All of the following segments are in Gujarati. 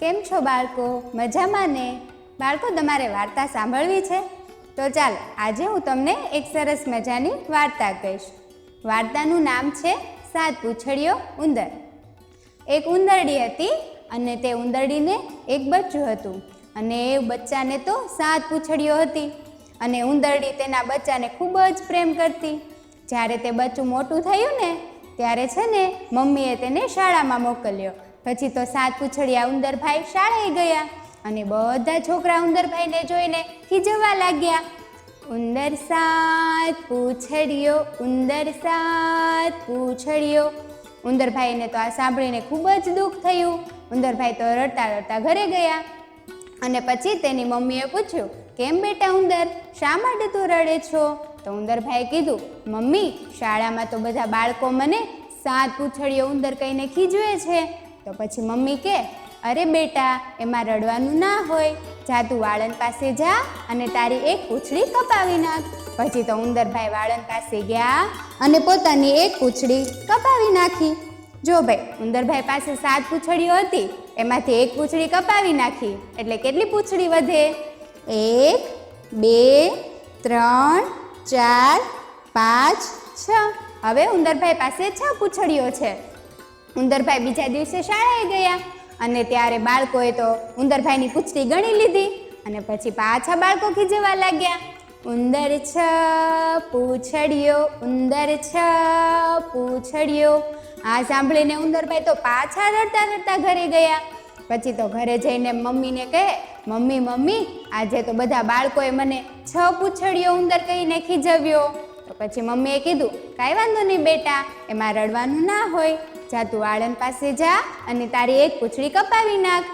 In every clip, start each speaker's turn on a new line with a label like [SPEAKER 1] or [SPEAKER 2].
[SPEAKER 1] કેમ છો બાળકો? મજામાં ને? બાળકો, તમારે વાર્તા સાંભળવી છે? તો ચાલ, આજે હું તમને એક સરસ મજાની વાર્તા કહીશ. વાર્તાનું નામ છે સાત પૂછડીઓ ઉંદર. એક ઉંદરડી હતી અને તે ઉંદરડીને એક બચ્ચું હતું. અને એ બચ્ચાને તો સાત પૂછડીઓ હતી. અને ઉંદરડી તેના બચ્ચાને ખૂબ જ પ્રેમ કરતી. જ્યારે તે બચ્ચું મોટું થયું ને, ત્યારે છે ને, મમ્મીએ તેને શાળામાં મોકલ્યો. પછી તો સાત પૂછડિયા ઉંદરભાઈ શાળાએ ગયા અને બધા છોકરા ઉંદરભાઈને જોઈને ખીજવા લાગ્યા. ઉંદર સાત પૂછડિયો, ઉંદર સાત પૂછડિયો. ઉંદરભાઈને તો આ સાંભળીને ખૂબ જ દુઃખ થયું. ઉંદરભાઈ તો રડતા રડતા ઘરે ગયા અને પછી તેની મમ્મીએ પૂછ્યું, કેમ બેટા ઉંદર, શા માટે તું રડે છો? તો ઉંદરભાઈએ કીધું, મમ્મી, શાળામાં તો બધા બાળકો મને સાત પૂછડિયો ઉંદર કહીને ખીજવે છે. તો પછી મમ્મી કે, અરે બેટા, એમાં રડવાનું ના હોય. જા તું વાળન પાસે જા અને તારી એક પૂંછડી કપાવી નાખ. પછી તો ઉંદરભાઈ વાળન પાસે ગયા અને પોતાની એક પૂંછડી કપાવી નાખી. જો ભાઈ, ઉંદરભાઈ પાસે સાત પૂંછડીઓ હતી, એમાંથી એક પૂંછડી કપાવી નાખી. એટલે કેટલી પૂંછડી વધે? એક, બે, ત્રણ, ચાર, પાંચ, છ. હવે ઉંદરભાઈ પાસે છ પૂંછડીઓ છે. ઉંદરભાઈ બીજા દિવસે શાળાએ ગયા અને ત્યારે બાળકોએ તો ઉંદરભાઈની પૂછડી ગણી લીધી અને પછી પાછા બાળકો ખીજવા લાગ્યા. ઉંદર છ, પૂંછડીઓ, ઉંદર છ પૂછડ્યો આ સાંભળીને ઉંદરભાઈ તો પાછા રડતા રડતા ઘરે ગયા. પછી તો ઘરે જઈને મમ્મીને કહે, મમ્મી મમ્મી, આજે તો બધા બાળકોએ મને છ પૂંછડીઓ ઉંદર કહીને ખીજવ્યો. તો પછી મમ્મીએ કીધું, કાંઈ વાંધો નહીં બેટા, એમાં રડવાનું ના હોય. જા તું આળંદ પાસે જા અને તારી એક પૂંછડી કપાવી નાખ.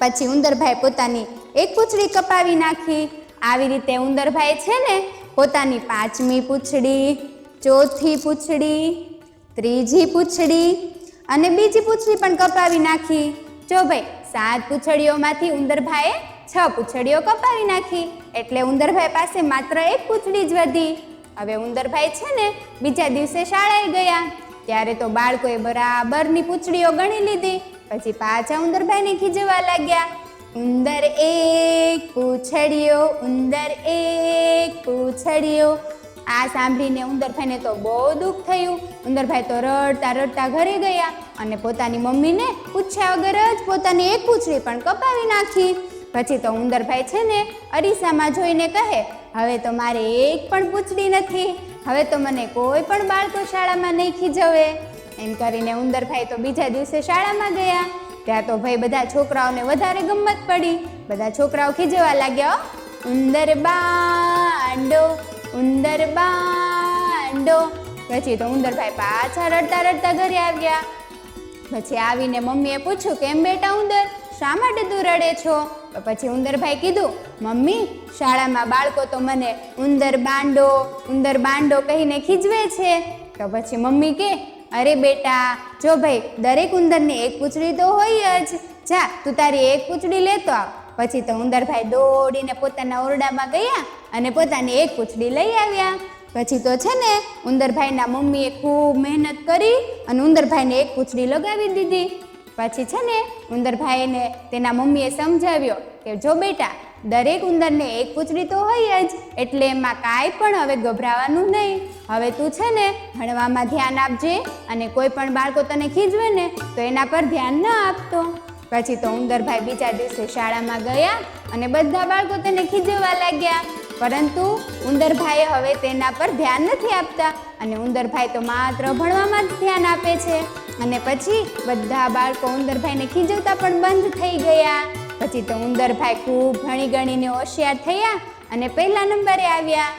[SPEAKER 1] પછી ઉંદરભાઈ પોતાની એક પૂંછડી કપાવી નાખી. આવી રીતે ઉંદરભાઈ છે ને, પોતાની પાંચમી પૂંછડી, ચોથી પૂંછડી, ત્રીજી પૂંછડી અને બીજી પૂંછડી પણ કપાવી નાખી. જો ભાઈ, સાત પૂંછડીઓમાંથી ઉંદરભાઈએ છ પૂંછડીઓ કપાવી નાખી. એટલે ઉંદરભાઈ પાસે માત્ર એક પૂંછડી જ વધી. હવે ઉંદરભાઈ છે ને, બીજા દિવસે શાળાએ ગયા. ત્યારે તો બાળકોએ બરાબરની પૂંછડીઓ ગણી લીધી. પછી પાછા ઉંદરભાઈને ખીજવા લાગ્યા. ઉંદર એક, પૂંછડીઓ, ઉંદર એક, પૂંછડીઓ. આ સાંભળીને ઉંદરભાઈને તો બહુ દુઃખ થયું. ઉંદરભાઈ તો રડતા રડતા ઘરે ગયા અને પોતાની મમ્મીને પૂછ્યા વગર જ પોતાની એક પૂંછડી પણ કપાવી નાખી. પછી તો ઉંદરભાઈ છે ને અરીસામાં જોઈને કહે, હવે તો મારે એક પણ પૂંછડી નથી. હવે તો મને કોઈ પણ બાળકો શાળામાં નહીં ખીજવે. એમ કરીને ઉંદરભાઈ તો બીજા દિવસે શાળામાં ગયા. ત્યાં તો ભાઈ બધા છોકરાઓને વધારે ગમત પડી. બધા છોકરાઓ ખીજવા લાગ્યા "હો, ઉંદર બાંડો ઉંદર બાંડો. પછી તો ઉંદરભાઈ પાછા રડતા રડતા ઘરે આવ્યા. પછી આવીને મમ્મીએ પૂછ્યું કેમ બેટા ઉંદર શા માટે તું રડે છો? પછી ઉંદરભાઈ કીધું, મમ્મી, શાળામાં બાળકો તો મને ઉંદર બાંડો ઉંદર બાંડો કહીને ખીજવે છે. તો પછી મમ્મી કે, અરે બેટા, જો ભાઈ, દરેક ઉંદરની એક પૂંછડી તો હોય જ. જા, તું તારી એક પૂંછડી લેતો આવ. પછી તો ઉંદરભાઈ દોડીને પોતાના ઓરડામાં ગયા અને પોતાની એક પૂંછડી લઈ આવ્યા. પછી તો છે ને, ઉંદરભાઈના મમ્મીએ ખૂબ મહેનત કરી અને ઉંદરભાઈને એક પૂંછડી લગાવી દીધી. પછી છે ને ઉંદરભાઈને તેના મમ્મીએ સમજાવ્યો કે જો બેટા, દરેક ઉંદરને એક પૂંછડી તો હોય જ, એટલે એમાં કાંઈ પણ હવે ગભરાવાનું નહીં. હવે તું છે ને ભણવામાં ધ્યાન આપજે અને કોઈ પણ બાળકો તને ખીજવે ને, તો એના પર ધ્યાન ન આપતો. પછી તો ઉંદરભાઈ બીજા દિવસે શાળામાં ગયા અને બધા બાળકો તેને ખીજવા લાગ્યા. પરંતુ ઉંદરભાઈએ હવે તેના પર ધ્યાન નથી આપતા અને ઉંદરભાઈ તો માત્ર ભણવામાં જ ધ્યાન આપે છે. અને પછી બધા બાળકો ઉંદરભાઈને ખીજવતા પણ બંધ થઈ ગયા. પછી તો ઉંદરભાઈ ખૂબ ભણી ગણીને હોશિયાર થયા અને પહેલા નંબરે આવ્યા.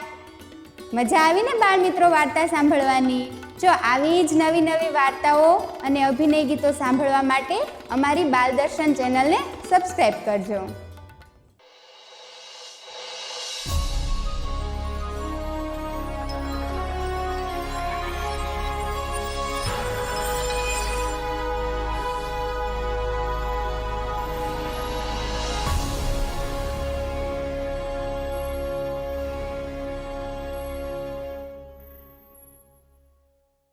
[SPEAKER 1] મજા આવી ને બાળ મિત્રો વાર્તા સાંભળવાની? જો આવી જ નવી નવી વાર્તાઓ અને અભિનય ગીતો સાંભળવા માટે અમારી બાલદર્શન ચેનલને સબસ્ક્રાઈબ કરજો.